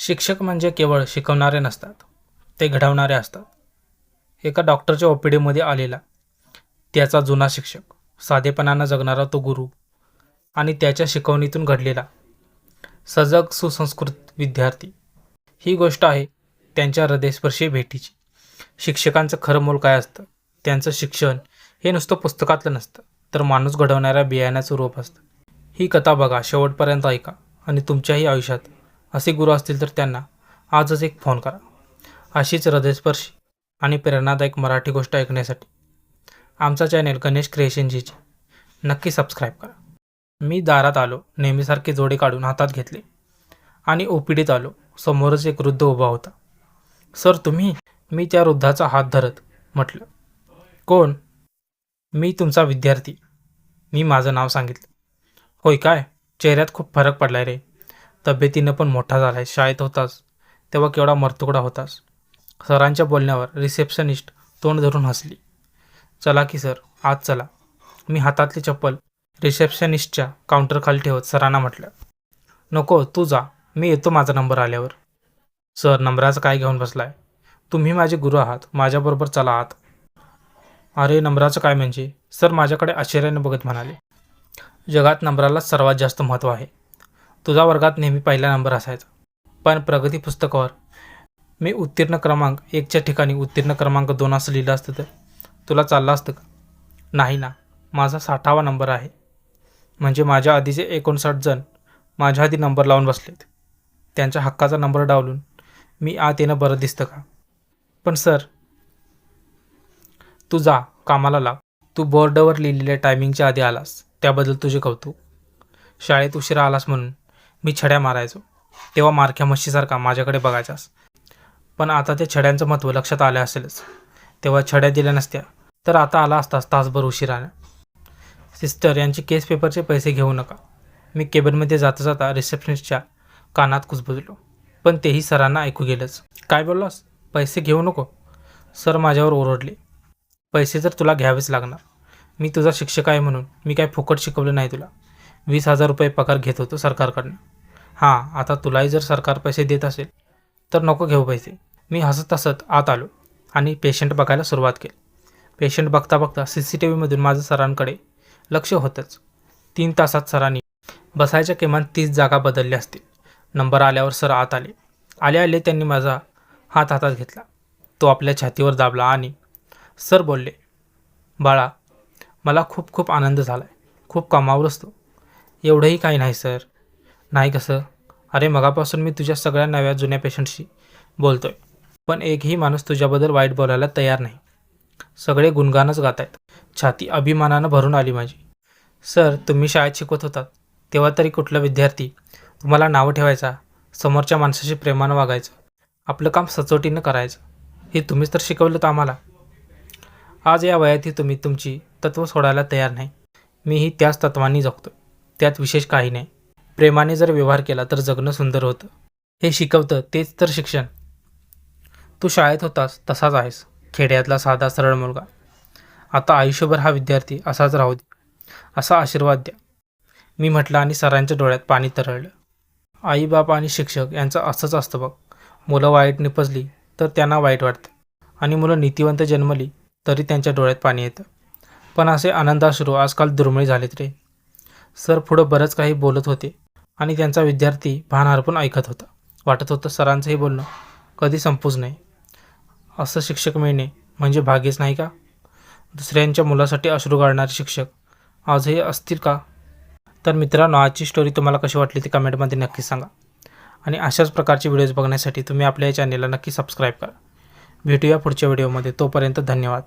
शिक्षक म्हणजे केवळ शिकवणारे नसतात ते घडवणारे असतात. एका डॉक्टरच्या ओपीडीमध्ये आलेला त्याचा जुना शिक्षक साधेपणानं जगणारा तो गुरु आणि त्याच्या शिकवणीतून घडलेला सजग सुसंस्कृत विद्यार्थी. ही गोष्ट आहे त्यांच्या हृदयस्पर्शी भेटीची. शिक्षकांचं खरं मोल काय असतं? त्यांचं शिक्षण हे नुसतं पुस्तकातलं नसतं तर माणूस घडवणाऱ्या बियाण्याचं रूप असतं. ही कथा बघा शेवटपर्यंत ऐका आणि तुमच्याही आयुष्यात असे गुरु असतील तर त्यांना आजच एक फोन करा. अशीच हृदयस्पर्शी आणि प्रेरणादायक मराठी गोष्ट ऐकण्यासाठी आमचा चॅनेल गणेश क्रिएशनजीची नक्की सबस्क्राईब करा. मी दारात आलो नेहमीसारखे जोडे काढून हातात घेतले आणि ओपीडीत आलो. समोरच एक वृद्ध उभा होता. सर तुम्ही मी त्या वृद्धाचा हात धरत म्हटलं कोण? मी तुमचा विद्यार्थी. मी माझं नाव सांगितलं. होय काय? चेहऱ्यात खूप फरक पडलाय रे. तब्येतीनं पण मोठा झालाय शाळेत होतास तेव्हा केवढा मरतुकडा होतास. सरांच्या बोलण्यावर रिसेप्शनिस्ट तोंड धरून हसली. चला की सर आज चला. मी हातातली चप्पल रिसेप्शनिस्टच्या काउंटरखाली ठेवत सरांना म्हटलं नको तू जा. मी येतो माझा नंबर आल्यावर. सर नंबराचं काय घेऊन बसलाय? तुम्ही माझे गुरु आहात. माझ्याबरोबर चला आहात अरे नंबराचं काय म्हणजे? सर माझ्याकडे आश्चर्याने बघत म्हणाले जगात नंबराला सर्वात जास्त महत्त्व आहे. तुझा वर्गात नेहमी पहिला नंबर असायचा. पण प्रगती पुस्तकावर मी उत्तीर्ण क्रमांक एकच्या ठिकाणी उत्तीर्ण क्रमांक दोन असं लिहिलं असतं तर तुला चाललं असतं का? नाही ना. माझा साठावा नंबर आहे. म्हणजे माझ्या आधीचे एकोणसाठ जण माझ्या आधी नंबर लावून बसलेत. त्यांच्या हक्काचा नंबर डावलून मी आत येणं बरं दिसतं का? पण सर तू जा कामाला लाग तू बोर्डवर लिहिलेल्या टायमिंगच्या आधी आलास. त्याबद्दल तुझे कौतुक. शाळेत उशिरा आलास म्हणून. मी छड्या मारायचो. तेव्हा मारख्या म्हशीसारखा माझ्याकडे बघायचास. पण आता त्या छड्यांचं महत्त्व लक्षात आलं असेलच. तेव्हा छड्या दिल्या नसत्या. तर आता आला असताच तासभर उशिरानं सिस्टर यांचे केस पेपरचे पैसे घेऊ नका. मी केबिनमध्ये जाता जाता रिसेप्शनिस्टच्या कानात कुजबुजलो. पण तेही सरांना ऐकू गेलंच. काय बोललास? पैसे घेऊ नको. सर माझ्यावर ओरडले. पैसे तर तुला घ्यावेच लागणार. मी तुझा शिक्षक आहे म्हणून मी काय फुकट शिकवलं नाही तुला. वीस हजार रुपये पगार घेत होतो सरकारकडनं. हां आता तुलाही जर सरकार पैसे देत असेल तर नको घेऊ पैसे. मी हसत हसत आत आलो आणि पेशंट बघायला सुरुवात केली. पेशंट बघता बघता सी सी टी व्हीमधून माझं सरांकडे लक्ष होतंच. तीन तासात सरांनी बसायच्या किमान तीस जागा बदलल्या असतील. नंबर आल्यावर सर आत आले. आले आले त्यांनी माझा हात हातात घेतला. तो आपल्या छातीवर दाबला आणि सर बोलले बाळा मला खूप खूप आनंद झाला आहे खूप कमावलंच असतो. एवढंही काही नाही सर. नाही कसं? अरे मगापासून मी तुझ्या सगळ्या नव्या जुन्या पेशंटशी बोलतोय. पण एकही माणूस तुझ्याबद्दल वाईट बोलायला तयार नाही. सगळे गुणगानच गात आहेत. छाती अभिमानानं भरून आली माझी. सर तुम्ही शाळेत शिकवत होतात. तेव्हा तरी कुठला विद्यार्थी तुम्हाला नावं ठेवायचा समोरच्या माणसाशी प्रेमानं वागायचं आपलं काम सचोटीनं करायचं हे तुम्हीच तर शिकवलं तर आम्हाला. आज या वयातही तुम्ही तुमची तत्त्व सोडायला तयार नाही. मीही त्याच तत्वांनी जगतो त्यात विशेष काही नाही. प्रेमाने जर व्यवहार केला तर जगणं सुंदर होतं. हे शिकवतं तेच तर शिक्षण. तू शाळेत होतास तसाच आहेस. खेड्यातला साधा सरळ मुलगा. आता आयुष्यभर हा विद्यार्थी असाच राहू दे. असा आशीर्वाद द्या. मी म्हटलं आणि सरांच्या डोळ्यात पाणी तरळलं. आई बाप आणि शिक्षक यांचं असंच असतं बघ. मुलं वाईट निपजली तर त्यांना वाईट वाटतं. आणि मुलं नीतिवंत जन्मली तरी त्यांच्या डोळ्यात पाणी येतं. पण असे आनंदाश्रू आजकाल दुर्मिळ झालेत रे. सर पुढं बरंच काही बोलत होते. आणि त्यांचा विद्यार्थी भानार्पण ऐकत होता. वाटत होतं सरांचंही बोलणं कधी संपूच नाही. असं शिक्षक मिळणे म्हणजे भाग्यच नाही का? दुसऱ्यांच्या मुलासाठी अश्रू गाळणारे शिक्षक आजही असतील का? तर मित्रांनो आजची स्टोरी तुम्हाला कशी वाटली ती कमेंटमध्ये नक्की सांगा. आणि अशाच प्रकारचे व्हिडिओज बघण्यासाठी तुम्ही आपल्या या चॅनेलला नक्की सबस्क्राईब करा. भेटूया पुढच्या व्हिडिओमध्ये तोपर्यंत धन्यवाद.